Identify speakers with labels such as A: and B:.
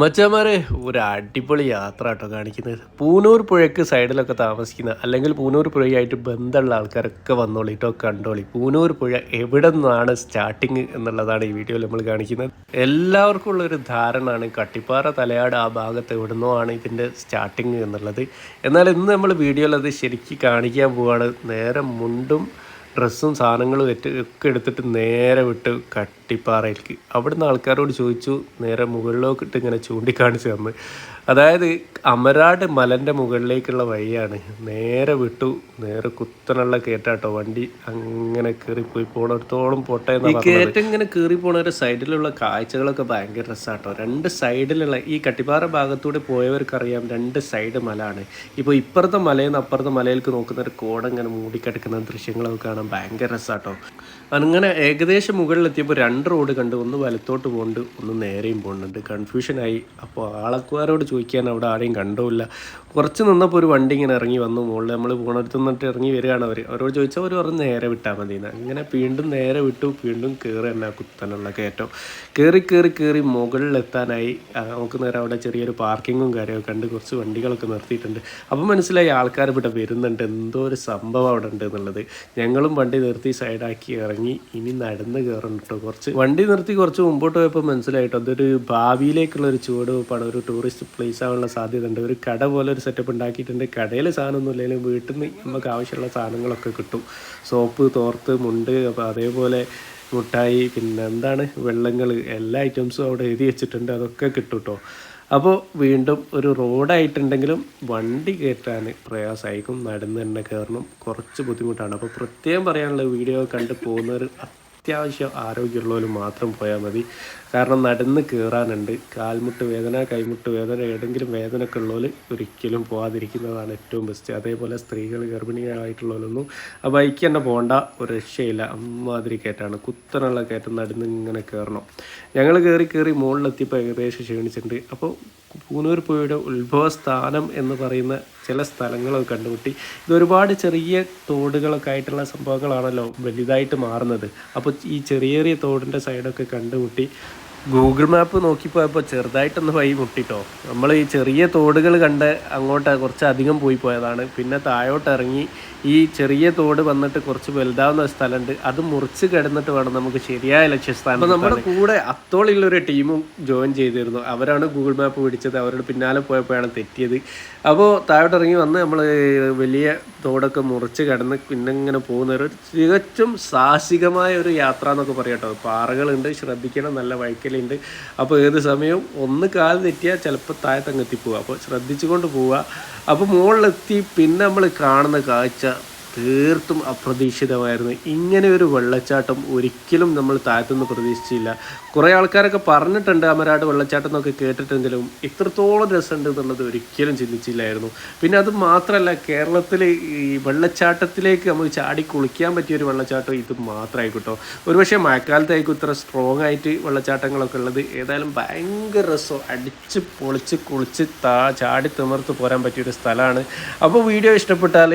A: മച്ചമാരെ ഒരു അടിപൊളി യാത്ര കേട്ടോ കാണിക്കുന്നത്. പൂനൂർ പുഴയ്ക്ക് സൈഡിലൊക്കെ താമസിക്കുന്ന അല്ലെങ്കിൽ പൂനൂർ പുഴയായിട്ട് ബന്ധമുള്ള ആൾക്കാരൊക്കെ വന്നോളി കേട്ടോ കണ്ടോളി. പൂനൂർ പുഴ എവിടെ നിന്നാണ് സ്റ്റാർട്ടിങ് എന്നുള്ളതാണ് ഈ വീഡിയോയിൽ നമ്മൾ കാണിക്കുന്നത്. എല്ലാവർക്കും ഉള്ളൊരു ധാരണയാണ് കട്ടിപ്പാറ തലയാട് ആ ഭാഗത്ത് എവിടുന്നോ ആണ് ഇതിന്റെ സ്റ്റാർട്ടിങ് എന്നുള്ളത്. എന്നാൽ ഇന്ന് നമ്മൾ വീഡിയോയിൽ അത് ശരിക്കും കാണിക്കാൻ പോവുകയാണ് നേരെ മുണ്ടും ഡ്രസ്സും സാധനങ്ങളും എറ്റ് ഒക്കെ എടുത്തിട്ട് നേരെ വിട്ട് കട്ടിപ്പാറയിലേക്ക്. അവിടുന്ന് ആൾക്കാരോട് ചോദിച്ചു നേരെ മുകളിലോട്ട് ഇട്ട് ഇങ്ങനെ ചൂണ്ടിക്കാണിച്ച് തന്ന് അതായത് അമരാട് മലന്റെ മുകളിലേക്കുള്ള വഴിയാണ്. നേരെ വിട്ടു നേരെ കുത്തനുള്ള കയറ്റാട്ടോ വണ്ടി അങ്ങനെ കയറിപ്പോയി. പോണത്തോളം പോട്ടെ ഈ കയറ്റം ഇങ്ങനെ കയറി പോണ ഒരു സൈഡിലുള്ള കാഴ്ചകളൊക്കെ ഭയങ്കര രസമാട്ടോ രണ്ട് സൈഡിലുള്ള ഈ കട്ടിപ്പാറ ഭാഗത്തൂടെ പോയവർക്കറിയാം രണ്ട് സൈഡ് മലയാണ്. ഇപ്പോൾ ഇപ്പുറത്തെ മലയിൽ നിന്ന് അപ്പുറത്തെ മലയിലേക്ക് നോക്കുന്ന ഒരു കോട ഇങ്ങനെ മൂടിക്കിടക്കുന്ന ദൃശ്യങ്ങളൊക്കെ കാണാൻ ഭയങ്കര രസമാട്ടോ അങ്ങനെ ഏകദേശം മുകളിലെത്തിയപ്പോൾ രണ്ട് റോഡ് കണ്ട് ഒന്ന് വലത്തോട്ട് പോകുന്നുണ്ട് ഒന്ന് നേരെയും പോകുന്നുണ്ട് കൺഫ്യൂഷനായി അപ്പോൾ ആളക്കുകാരോട് ചോദിക്കാൻ അവിടെ ആരെയും കണ്ടുമില്ല. കുറച്ച് നിന്നപ്പോൾ ഒരു വണ്ടി ഇങ്ങനെ ഇറങ്ങി വന്നു. മുകളിൽ നമ്മൾ പോണടുത്ത് നിന്നിട്ട് ഇറങ്ങി വരികയാണ് അവർ അവരോട് ചോദിച്ചാൽ അവർ പറഞ്ഞ് നേരെ വിട്ടാൽ മതി അങ്ങനെ വീണ്ടും നേരെ വിട്ടു. വീണ്ടും കയറി തന്നെ കുത്തനുള്ള കയറ്റം. കയറി കയറി കയറി മുകളിലെത്താനായി നമുക്ക് നേരെ അവിടെ ചെറിയൊരു പാർക്കിങ്ങും കാര്യമൊക്കെ കണ്ട് കുറച്ച് വണ്ടികളൊക്കെ നിർത്തിയിട്ടുണ്ട്. അപ്പോൾ മനസ്സിലായി ആൾക്കാർ ഇവിടെ വരുന്നുണ്ട്. എന്തോ ഒരു സംഭവം അവിടെ ഉണ്ട് എന്നുള്ളത്. ഞങ്ങളും വണ്ടി നിർത്തി സൈഡാക്കി ഇറങ്ങി ഇനി നടന്ന് കയറണം കുറച്ച് വണ്ടി നിർത്തി കുറച്ച് മുമ്പോട്ട് പോയപ്പോൾ മനസ്സിലായിട്ടോ അതൊരു ഭാവിയിലേക്കുള്ള ഒരു ചുവടുവെപ്പാണ് ഒരു ടൂറിസ്റ്റ് പ്ലേസ് ആവാനുള്ള സാധ്യത ഉണ്ട് ഒരു കട പോലെ ഒരു സെറ്റപ്പ് ഉണ്ടാക്കിയിട്ടുണ്ട്. കടയിൽ സാധനമൊന്നും ഇല്ലെങ്കിലും വീട്ടിൽ നിന്ന് നമുക്ക് ആവശ്യമുള്ള സാധനങ്ങളൊക്കെ കിട്ടും. സോപ്പ് തോർത്ത് മുണ്ട് അപ്പോൾ അതേപോലെ മുട്ടായി പിന്നെ എന്താണ് വെള്ളങ്ങൾ എല്ലാ ഐറ്റംസും അവിടെ എഴുതി വെച്ചിട്ടുണ്ട്. അതൊക്കെ കിട്ടും കേട്ടോ. അപ്പോൾ വീണ്ടും ഒരു റോഡായിട്ടുണ്ടെങ്കിലും വണ്ടി കയറ്റാൻ പ്രയാസമായിരിക്കും. നടന്ന് തന്നെ കയറണം. കുറച്ച് ബുദ്ധിമുട്ടാണ്. അപ്പോൾ പ്രത്യേകം പറയാനുള്ള വീഡിയോ കണ്ട് പോകുന്നവർ അത്യാവശ്യം ആരോഗ്യമുള്ളവർ മാത്രം പോയാൽ മതി. കാരണം നടന്ന് കയറാനുണ്ട് കാൽമുട്ട് വേദന കൈമുട്ട് വേദന ഏതെങ്കിലും വേദനയൊക്കെ ഉള്ളവർ ഒരിക്കലും പോകാതിരിക്കുന്നതാണ് ഏറ്റവും ബെസ്റ്റ് അതേപോലെ സ്ത്രീകൾ ഗർഭിണികളായിട്ടുള്ളവരൊന്നും ആ ബൈക്ക് തന്നെ പോകണ്ട ഒരു രക്ഷയില്ല. അമ്മാതിരി കയറ്റാണ് കുത്തനുള്ള കയറ്റം നടന്ന് ഇങ്ങനെ കയറണം ഞങ്ങൾ കയറി കയറി മുകളിലെത്തിയപ്പോൾ ഏകദേശം ക്ഷീണിച്ചിട്ടുണ്ട്. അപ്പോൾ പൂനൂർ പുഴയുടെ ഉത്ഭവസ്ഥാനം എന്ന് പറയുന്ന ചില സ്ഥലങ്ങളൊക്കെ കണ്ടുമുട്ടി. ഇതൊരുപാട് ചെറിയ തോടുകളൊക്കെ ആയിട്ടുള്ള സംഭവങ്ങളാണല്ലോ വലുതായിട്ട് മാറുന്നത്. അപ്പോൾ ഈ ചെറിയ ചെറിയ തോടിന്റെ സൈഡൊക്കെ കണ്ടുമുട്ടി. ഗൂഗിൾ മാപ്പ് നോക്കിപ്പോയപ്പോൾ ചെറുതായിട്ടൊന്ന് വഴി മുട്ടിട്ടോ. നമ്മൾ ഈ ചെറിയ തോടുകൾ കണ്ട് അങ്ങോട്ട് കുറച്ച് അധികം പോയി പോയതാണ്. പിന്നെ താഴോട്ട് ഇറങ്ങി ഈ ചെറിയ തോട് വന്നിട്ട് കുറച്ച് വലുതാവുന്ന ഒരു സ്ഥലമുണ്ട് അത് മുറിച്ച് കിടന്നിട്ട് വേണം നമുക്ക് ശരിയായ ലക്ഷ്യസ്ഥാനം അപ്പോൾ നമ്മുടെ കൂടെ അത്തോളിലൊരു ടീമും ജോയിൻ ചെയ്തിരുന്നു. അവരാണ് ഗൂഗിൾ മാപ്പ് പിടിച്ചത്. അവരുടെ പിന്നാലെ പോയപ്പോഴാണ് തെറ്റിയത്. അപ്പോൾ താഴോട്ട് ഇറങ്ങി വന്ന് നമ്മൾ വലിയ തോടൊക്കെ മുറിച്ച് കിടന്ന് പിന്നെ ഇങ്ങനെ പോകുന്ന ഒരു തികച്ചും സാഹസികമായ ഒരു യാത്ര എന്നൊക്കെ പറയാം കേട്ടോ പാറകളുണ്ട്. ശ്രദ്ധിക്കണം. നല്ല വഴിക്കലുണ്ട് അപ്പോൾ ഏത് സമയവും ഒന്ന് കാൽ തെറ്റിയാൽ ചിലപ്പോൾ താഴത്തങ്ങെത്തി എത്തിപ്പോവുക. അപ്പോൾ ശ്രദ്ധിച്ചുകൊണ്ട് പോവുക. അപ്പോൾ മുകളിലെത്തി പിന്നെ നമ്മൾ കാണുന്ന കാഴ്ച തീർത്തും അപ്രതീക്ഷിതമായിരുന്നു. ഇങ്ങനെ ഒരു വെള്ളച്ചാട്ടം ഒരിക്കലും നമ്മൾ താഴത്തുനിന്ന് പ്രതീക്ഷിച്ചില്ല. കുറേ ആൾക്കാരൊക്കെ പറഞ്ഞിട്ടുണ്ട് അമരാട് വെള്ളച്ചാട്ടം എന്നൊക്കെ കേട്ടിട്ടെങ്കിലും ഇത്രത്തോളം രസമുണ്ട് എന്നുള്ളത് ഒരിക്കലും ചിന്തിച്ചില്ലായിരുന്നു. പിന്നെ അത് മാത്രമല്ല കേരളത്തിൽ ഈ വെള്ളച്ചാട്ടത്തിലേക്ക് നമ്മൾ ചാടി കുളിക്കാൻ പറ്റിയ ഒരു വെള്ളച്ചാട്ടം ഇത് മാത്രമായിക്കോട്ടോ. ഒരുപക്ഷെ മഴക്കാലത്തായിരിക്കും ഇത്ര സ്ട്രോങ് ആയിട്ട് വെള്ളച്ചാട്ടങ്ങളൊക്കെ ഉള്ളത്. ഏതായാലും ഭയങ്കര രസം. അടിച്ച് പൊളിച്ച് കുളിച്ച് താ ചാടി തിമർത്ത് പോരാൻ പറ്റിയൊരു സ്ഥലമാണ്. അപ്പോൾ വീഡിയോ ഇഷ്ടപ്പെട്ടാൽ